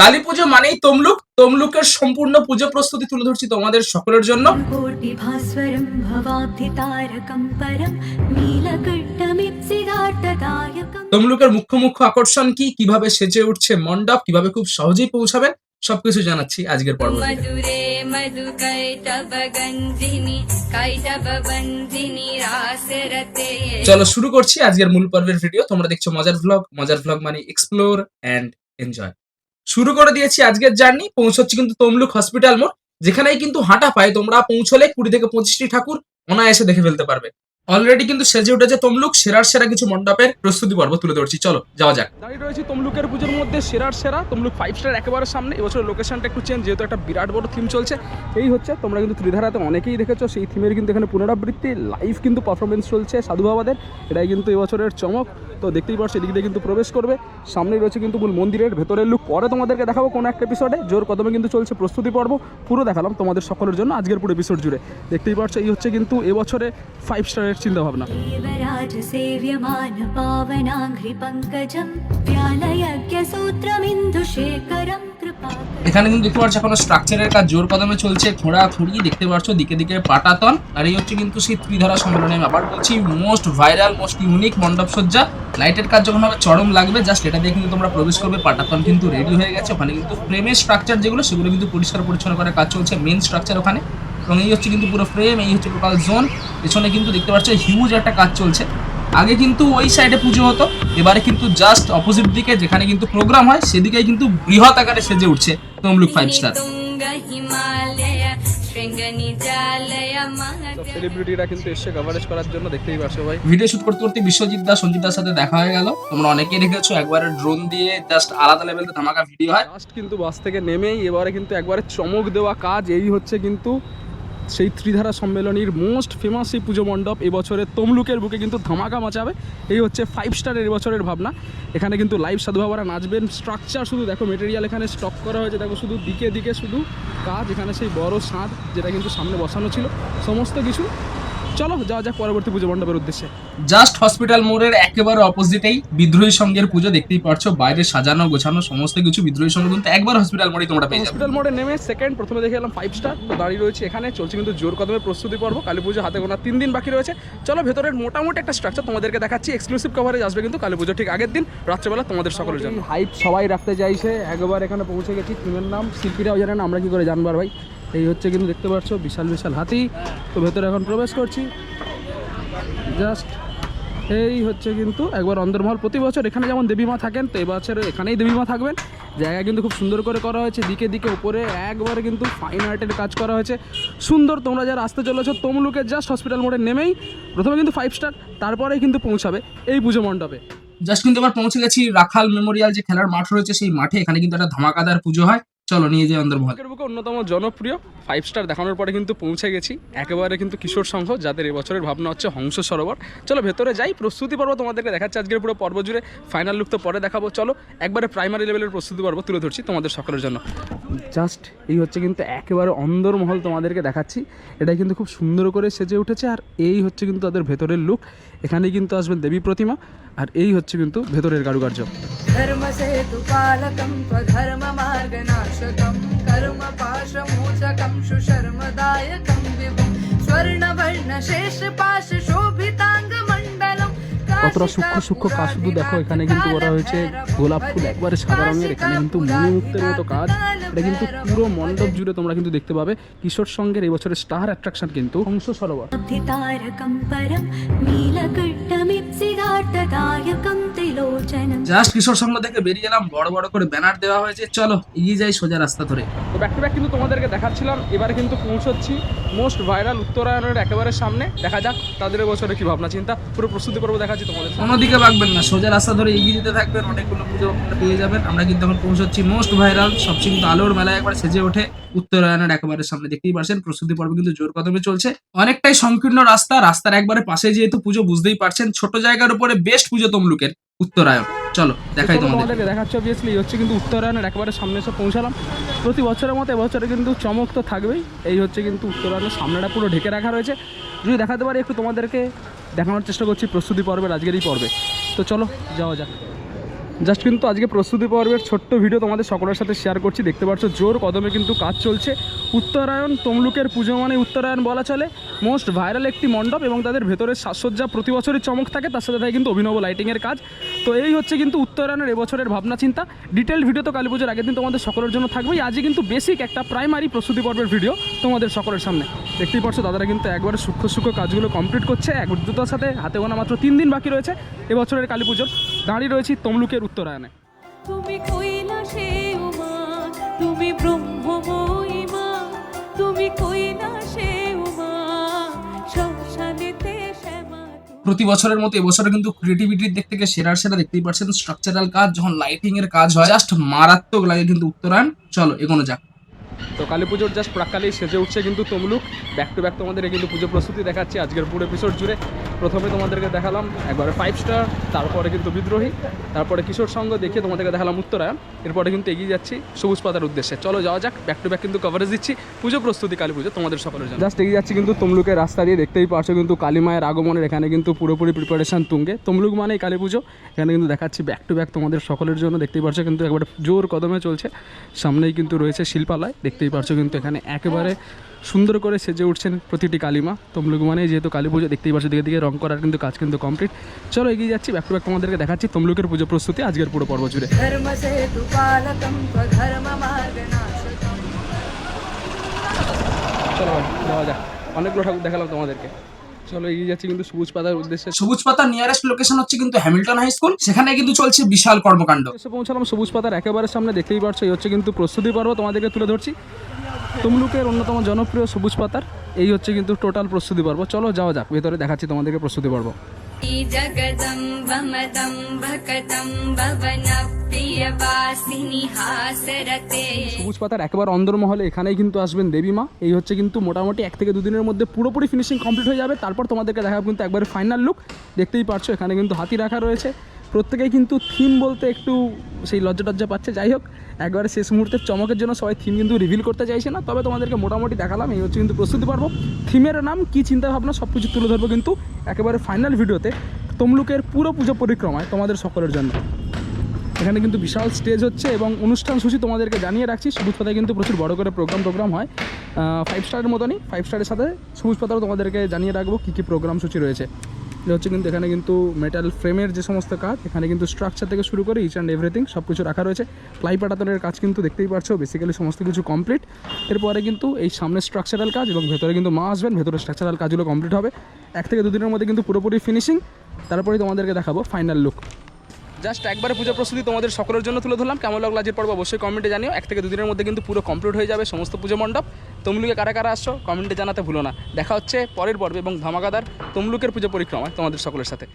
কালী পুজো মানেই তমলুক। তমলুকের সম্পূর্ণ পুজো প্রস্তুতি তুলে ধরছি তোমাদের সকলের জন্য। তমলুকের মুখ্য মুখ্য আকর্ষণ কি? কীভাবে সেজে উঠছে মণ্ডপ? কীভাবে খুব সহজেই পৌঁছাবেন? সবকিছু জানাচ্ছি আজকের পর্ব চলো শুরু করছি আজকের মূল পর্বের ভিডিও। তোমরা দেখছ মজার ভ্লগ মজার ভ্লগ মানে এক্সপ্লোর অ্যান্ড এনজয় শুরু করে দিয়েছি আজকের জার্নি। পৌঁছচ্ছি কিন্তু তমলুক হসপিটাল মোড়, যেখানেই কিন্তু হাঁটা পায়। তোমরা পৌঁছলে কুড়ি থেকে পঁচিশটি ঠাকুর অনায়াসে দেখে ফেলতে পারবে। অলরেডি কিন্তু সেজে উঠেছে তমলুক, সেরার সেরা কিছু মণ্ডপের প্রস্তুতি পর্ব তুলে ধরছি। চলো, যাওয়া যাক। দাঁড়িয়ে রয়েছি তমলুকের পুজোর মধ্যে সেরার সেরা, তমলুক ফাইভ স্টার একেবারে সামনে। এবছর লোকেশনটা একটু চেঞ্জ যেহেতু একটা বিরাট বড় থিম চলছে। এই হচ্ছে, তোমরা কিন্তু ত্রিধারাতে অনেকেই দেখেছ, সেই থিমের কিন্তু এখানে পুনরাবৃত্তি। লাইভ কিন্তু পারফরমেন্স চলছে সাধু বাবাদের, এটাই কিন্তু এবছরের চমক। তো দেখতেই পারছ এদিক দিয়ে কিন্তু প্রবেশ করবে। সামনে রয়েছে কিন্তু মূল মন্দিরের ভেতরের লুক পরে তোমাদেরকে দেখাবো কোনো একটা এপিসোডে জোর কদমে কিন্তু চলছে প্রস্তুতি পর্ব। পুরো দেখালাম তোমাদের সকলের জন্য আজকের পুরো এপিসোড জুড়ে। দেখতেই পারছ এই হচ্ছে কিন্তু এবছরে ফাইভ স্টারের চিন্তা ভাবনা এখানে কিন্তু দেখতে পাচ্ছ এখন স্ট্রাকচারের কাজ জোর কদমে চলছে খোঁড়া খুঁড়ি দেখতে পাচ্ছ দিকে দিকে পাটাতন। আর এই হচ্ছে কিন্তু সেই ত্রিধারা সম্মেলনে আবার বলছি মোস্ট ভাইরাল মোস্ট ইউনিক মণ্ডপ সজ্জা লাইটের কাজ যখন হবে চরম লাগবে। জাস্ট এটা দিয়ে কিন্তু তোমরা প্রবেশ করবে পাটাতন কিন্তু রেডি হয়ে গেছে। ওখানে কিন্তু ফ্রেমের স্ট্রাকচার যেগুলো সেগুলো কিন্তু পরিষ্কার পরিচ্ছন্ন করার কাজ চলছে মেন স্ট্রাকচার ওখানে। এবং এই হচ্ছে কিন্তু পুরো ফ্রেম এই হচ্ছে টোটাল জোন পেছনে কিন্তু দেখতে পাচ্ছ হিউজ একটা কাজ চলছে। আগে কিন্তু ওই সাইডে পুজো হতো এবারে কিন্তু জাস্ট অপোজিট দিকে যেখানে কিন্তু প্রোগ্রাম হয় সেদিকেই কিন্তু বৃহৎ আকারে সেজে উঠছে তমলুক ফাইভ স্টার সেলিব্রিটিরা কিন্তু এসে কভারেজ করার জন্য দেখতেই ভাই। ভিডিও শুট করতে করতে সাথে দেখা হয়ে গেল। অনেকেই একবারে ড্রোন দিয়ে জাস্ট আলাদা হয়। কিন্তু বাস থেকে নেমেই এবারে কিন্তু একবারে চমক দেওয়া কাজ এই হচ্ছে কিন্তু সেই ত্রিধারা সম্মেলনীর মোস্ট ফেমাস এই পুজো মণ্ডপ এবছরের তমলুকের বুকে কিন্তু ধামাকা মাচাবে। এই হচ্ছে ফাইভ স্টারের এবছরের ভাবনা। এখানে কিন্তু লাইভ সাধু বাবারা নাচবেন। স্ট্রাকচার শুধু দেখো মেটেরিয়াল এখানে স্টক করা হয়েছে। দেখো শুধু দিকে দিকে শুধু কাজ। এখানে সেই বড় সাঁত যেটা কিন্তু সামনে বসানো ছিল। সমস্ত কিছু চলো যাওয়া যাক পরবর্তী পুজো মণ্ডপের উদ্দেশ্যে। জাস্ট হসপিটাল মোড়ের একেবারে অপোজিটেই বিদ্রোহী সঙ্গের পুজো দেখতেই পারছ বাইরে সাজানো গোছানো সমস্ত কিছু বিদ্রোহী সঙ্গে কিন্তু একবার হসপিটাল মোড়ে তোমরা পেয়ে যাবে। হসপিটাল মোড়ে নেমে সেকেন্ড প্রথমে দেখে এলাম ফাইভ স্টার তো দাঁড়িয়ে রয়েছে এখানে চলছে কিন্তু জোর কদমে প্রস্তুতি পর্ব কালী পুজো হাতে গোনা তিন দিন বাকি রয়েছে। চলো ভেতরের মোটামুটি একটা স্ট্রাকচার তোমাদেরকে দেখাচ্ছি এক্সক্লুসিভ কভারেজ আসবে কিন্তু কালী পুজো ঠিক আগের দিন রাত্রেবেলা তোমাদের সকলের জন্য। হাইপ সবাই রাখতে চাইছে একবার এখানে পৌঁছে গেছি থিমের নাম শিল্পীরাও জানেন আমরা কি করে জানবার ভাই? এই হচ্ছে কিন্তু দেখতে পাচ্ছ, বিশাল বিশাল হাতি। তো ভেতরে এখন প্রবেশ করছি। জাস্ট এই হচ্ছে কিন্তু একবার অন্দরমহল। প্রতি বছর এখানে যেমন দেবীমা থাকেন, তো এবছর এখানেই দেবীমা থাকবেন। জায়গা কিন্তু খুব সুন্দর করে করা হয়েছে, দিকে দিকে, উপরে একবারে কিন্তু ফাইন আর্টের কাজ করা হয়েছে। সুন্দর, তোমরা যারা আসতে চলেছো তমলুকের জাস্ট হসপিটাল মোড়ে নেমেই প্রথমে কিন্তু ফাইভ স্টার তারপরেই কিন্তু পৌঁছাবে এই পুজো মণ্ডপে। জাস্ট কিন্তু এবার পৌঁছে গেছি রাখাল মেমোরিয়াল যে খেলার মাঠ রয়েছে, সেই মাঠে এখানে কিন্তু একটা ধামাকাদার পুজো হয়। চলো, নিয়ে যাই অন্দরমহল বুকে অন্যতম জনপ্রিয় ফাইভ স্টার দেখানোর পরে কিন্তু পৌঁছে গেছি। একেবারে কিন্তু কিশোর সংঘ, যাদের এবছরের ভাবনা হচ্ছে হংস সরোবর। চলো, ভেতরে যাই, প্রস্তুতি পর্ব তোমাদেরকে দেখাচ্ছে আজকের পুরো পর্ব জুড়ে। ফাইনাল লুক তো পরে দেখাবো, চলো। একবারে প্রাইমারি লেভেলের প্রস্তুতি পর্ব তুলে ধরছি তোমাদের সকলের জন্য। জাস্ট এই হচ্ছে কিন্তু একেবারে অন্দরমহল তোমাদেরকে দেখাচ্ছি। এটাই কিন্তু খুব সুন্দর করে সেজে উঠেছে, আর এই হচ্ছে কিন্তু তাদের ভেতরের লুক এখানে কিন্তু আসবেন দেবী প্রতিমা। আর এই হচ্ছে কিন্তু ভেতরের কারুকার্য। ধর্ম ধর্ম কর্ম স্বর্ণ বর্ণ শেষ পাশ শোভিতাঙ্গ কতটা সূক্ষ্ম সূক্ষ্ম কাজ শুধু দেখো, এখানে কিন্তু করা হয়েছে গোলাপ ফুল, একবারে সাদা রঙের, এখানে কিন্তু মণিমুক্তের মতো কাজ। এটা কিন্তু পুরো মণ্ডপ জুড়ে তোমরা কিন্তু দেখতে পাবে। কিশোর সঙ্গের এই বছরের স্টার অ্যাট্রাকশন কিন্তু হংস সরোবর। জাস্ট কিশোর সংঘ থেকে বেরিয়ে এলাম বড় বড় করে ব্যানার দেওয়া হয়েছে। চলো এগিয়ে যাই সোজা রাস্তা ধরে। তো ব্যাক টু ব্যাক কিন্তু তোমাদেরকে দেখাচ্ছিলাম এবারে কিন্তু পৌঁছচ্ছি মোস্ট ভাইরাল উত্তরায়ণের একেবারে সামনে। দেখা যাক তাদের বছরে কি ভাবনা চিন্তা। পুরো প্রস্তুতি পর্ব দেখাচ্ছি তোমাদের। অন্যদিকে বাগবেন না সোজা রাস্তা ধরে এগিয়ে যেতে থাকবেন অনেকগুলো পুজো পেয়ে যাবেন। আমরা কিন্তু এখন পৌঁছাচ্ছি মোস্ট ভাইরাল সবচেয়ে কিন্তু আলোর মেলায় একবার সেজে ওঠে উত্তরায়ণের একেবারে সামনে। দেখতেই পারছেন প্রস্তুতি পর্ব কিন্তু জোর কদমে চলছে। অনেকটাই সংকীর্ণ রাস্তা রাস্তার একবারে পাশে যেহেতু পুজো বুঝতেই পারছেন ছোট জায়গার উপরে বেস্ট পুজো তমলুকের উত্তরায়ণ। চলো দেখাই তোমাদের তোমাদেরকে। দেখাচ্ছি অবভিয়াসলি হচ্ছে কিন্তু উত্তরায়ণের একেবারে সামনে এসে পৌঁছালাম। প্রতি বছরের মতো এবছরে কিন্তু চমক তো থাকবেই। এই হচ্ছে কিন্তু উত্তরায়ণের সামনেটা পুরো ঢেকে রাখা রয়েছে। যদি দেখাতে পারি একটু তোমাদেরকে দেখানোর চেষ্টা করছি প্রস্তুতি পর্বে আজকের এই পর্বে। তো চলো যাওয়া যাক। জাস্ট কিন্তু আজকে প্রস্তুতি পর্বের ছোট্ট ভিডিও তোমাদের সকলের সাথে শেয়ার করছি। দেখতে পাচ্ছ, জোর কদমে কিন্তু কাজ চলছে। উত্তরায়ণ, তমলুকের পুজো মানে উত্তরায়ণ বলা চলে। মোস্ট ভাইরাল একটি মণ্ডপ এবং তাদের ভেতরের সাজসজ্জা প্রতি বছরই চমক থাকে, তার সাথে থাকে কিন্তু অভিনব লাইটিংয়ের কাজ। তো এই হচ্ছে কিন্তু উত্তরায়ণের এবছরের ভাবনা চিন্তা। ডিটেল ভিডিও তো কালী পুজোর আগের দিন তোমাদের সকলের জন্য থাকবেই। আজকে কিন্তু বেসিক একটা প্রাইমারি প্রস্তুতি পর্বের ভিডিও তোমাদের সকলের সামনে। দেখতেই পাচ্ছ, দাদারা কিন্তু একবারে সূক্ষ্ম সূক্ষ্ম কাজগুলো কমপ্লিট করছে। এক দ্রুততার সাথে হাতে গোনা মাত্র তিন দিন বাকি রয়েছে এবছরের কালী পুজোর দাঁড়িয়ে রয়েছি তমলুকের উত্তরায়ণে। তুমি কৈলাসে উমা তুমি ব্রহ্মময়ী মা তুমি কৈলাসে উমা শ্মশানেতে প্রতি বছরের মতো এবছরে কিন্তু ক্রিয়েটিভিটির দিক থেকে সেরার সেরা দেখতেই পাচ্ছেন স্ট্রাকচারাল কাজ যখন লাইটিং এর কাজ হয় জাস্ট মারাত্মক লাগে কিন্তু উত্তরায়ণ। চলো এগোনো যাক। তো কালী পুজোর জাস্ট প্রাকালেই সেজে উঠছে কিন্তু তমলুক। ব্যাক টু ব্যাক তোমাদের কিন্তু পুজো প্রস্তুতি দেখাচ্ছে আজকের পুরো এপিসোড জুড়ে। প্রথমে তোমাদেরকে দেখালাম একবারে ফাইভ স্টার তারপরে কিন্তু বিদ্রোহী, তারপরে কিশোর সঙ্গ দেখিয়ে তোমাদেরকে দেখালাম উত্তরায়ণ, এরপরে কিন্তু এগিয়ে যাচ্ছি সবুজ পাতার উদ্দেশ্যে। চলো যাওয়া যাক ব্যাক টু ব্যাক কিন্তু কভারেজ দিচ্ছি। পুজো প্রস্তুতি, কালী পুজো, তোমাদের সকলের জন্য। জাস্ট এগিয়ে যাচ্ছি কিন্তু তমলুকের রাস্তা দিয়ে, দেখতেই পারছ কিন্তু কালী মায়ের আগমনের এখানে কিন্তু পুরোপুরি প্রিপারেশন তুঙ্গে। তমলুক মানেই কালী পুজো। এখানে কিন্তু দেখাচ্ছি ব্যাক টু ব্যাক তোমাদের সকলের জন্য, দেখতেই পারছ কিন্তু একবারে জোর কদমে চলছে। সামনেই কিন্তু রয়েছে শিল্পালয়, দেখতেই পারছ কিন্তু এখানে একেবারে সুন্দর করে সেজে উঠছেন প্রতিটি কালিমা। তমলুক মানে যেহেতু কালী পুজো দেখতেই পাচ্ছ দিকে দিকে রং করার কিন্তু কাজ কিন্তু কমপ্লিট চলো এগিয়ে যাচ্ছি ব্যাক টু ব্যাক তোমাদেরকে দেখাচ্ছি তমলুকের পুজো প্রস্তুতি আজকের পুরো পর্ব জুড়ে। চলো যাক। অনেকগুলো ঠাকুর দেখালাম তোমাদেরকে। চলো এগিয়ে যাচ্ছি কিন্তু সবুজ পাতার উদ্দেশ্যে। সবুজ পাতার নিয়ারেস্ট লোকেশন হচ্ছে কিন্তু হ্যামিল্টন হাই স্কুল সেখানে কিন্তু চলছে বিশাল কর্মকাণ্ড। এসে পৌঁছালাম সবুজ পাতার একেবারে সামনে দেখতেই পারছ এই হচ্ছে কিন্তু প্রস্তুতি পর্ব। তোমাদেরকে তুলে ধরছি। তমলুকের অন্যতম জনপ্রিয় সবুজ পাতার এই হচ্ছে কিন্তু টোটাল প্রস্তুতি পর্ব। চলো যাওয়া যাক ভেতরে দেখাচ্ছি তোমাদেরকে প্রস্তুতি পর্ব। সবুজ পাতার একবার অন্দরমহলে এখানেই কিন্তু আসবেন দেবী মা। এই হচ্ছে কিন্তু মোটামুটি এক থেকে দুদিনের মধ্যে পুরোপুরি ফিনিশিং কমপ্লিট হয়ে যাবে। তারপর তোমাদেরকে দেখাবো কিন্তু একবার ফাইনাল লুক দেখতেই পারছ এখানে কিন্তু হাতি রাখা রয়েছে। প্রত্যেকেই কিন্তু থিম বলতে একটু সেই লজ্জা টজ্জা পাচ্ছে। যাই হোক, একবারে শেষ মুহূর্তের চমকের জন্য সবাই থিম কিন্তু রিভিল করতে চাইছে না, তবে তোমাদেরকে মোটামুটি দেখালাম, এই হচ্ছে কিন্তু প্রস্তুতি পারব। থিমের নাম, কী চিন্তা ভাবনা সব কিছু তুলে ধরবো কিন্তু একেবারে ফাইনাল ভিডিওতে তমলুকের পুরো পুজো পরিক্রমায় তোমাদের সকলের জন্য। এখানে কিন্তু বিশাল স্টেজ হচ্ছে এবং অনুষ্ঠান সূচি তোমাদেরকে জানিয়ে রাখছি। সবুজ পাতায় কিন্তু প্রচুর বড় করে প্রোগ্রাম টোগ্রাম হয়। ফাইভ স্টারের মতনই ফাইভ স্টারের সাথে সবুজ পাতারও তোমাদেরকে জানিয়ে রাখব কী কী প্রোগ্রাম সূচি রয়েছে। এটা হচ্ছে কিন্তু এখানে কিন্তু মেটাল ফ্রেমের যে সমস্ত কাজ, এখানে কিন্তু স্ট্রাকচার থেকে শুরু করে ইচ অ্যান্ড এভরিথিং সব কিছু রাখা রয়েছে। প্লাই পাটাতনের কাজ কিন্তু দেখতেই পারছ বেসিক্যালি সমস্ত কিছু কমপ্লিট এরপরে কিন্তু এই সামনে স্ট্রাকচারাল কাজ এবং ভেতরে কিন্তু মা আসবেন, ভেতরে স্ট্রাকচারাল কাজগুলো কমপ্লিট হবে। এক থেকে দুদিনের মধ্যে কিন্তু পুরোপুরি ফিনিশিং তারপরে তোমাদেরকে দেখাবো ফাইনাল লুক জাস্ট একবারে পুজো প্রস্তুতি তোমাদের সকলের জন্য তুলে ধরলাম। কেমন লাগল আজকের পর্ব অবশ্যই কমেন্টে জানিও। এক থেকে দুদিনের মধ্যে কিন্তু পুরো কমপ্লিট হয়ে যাবে সমস্ত পুজো মণ্ডপ। তমলুকে কারা কারা আসছো? কমেন্টে জানাতে ভুলো না। দেখা হচ্ছে পরের পর্বে এবং ধামাকাদার তমলুকের পুজো পরিক্রমায় তোমাদের সকলের সাথে।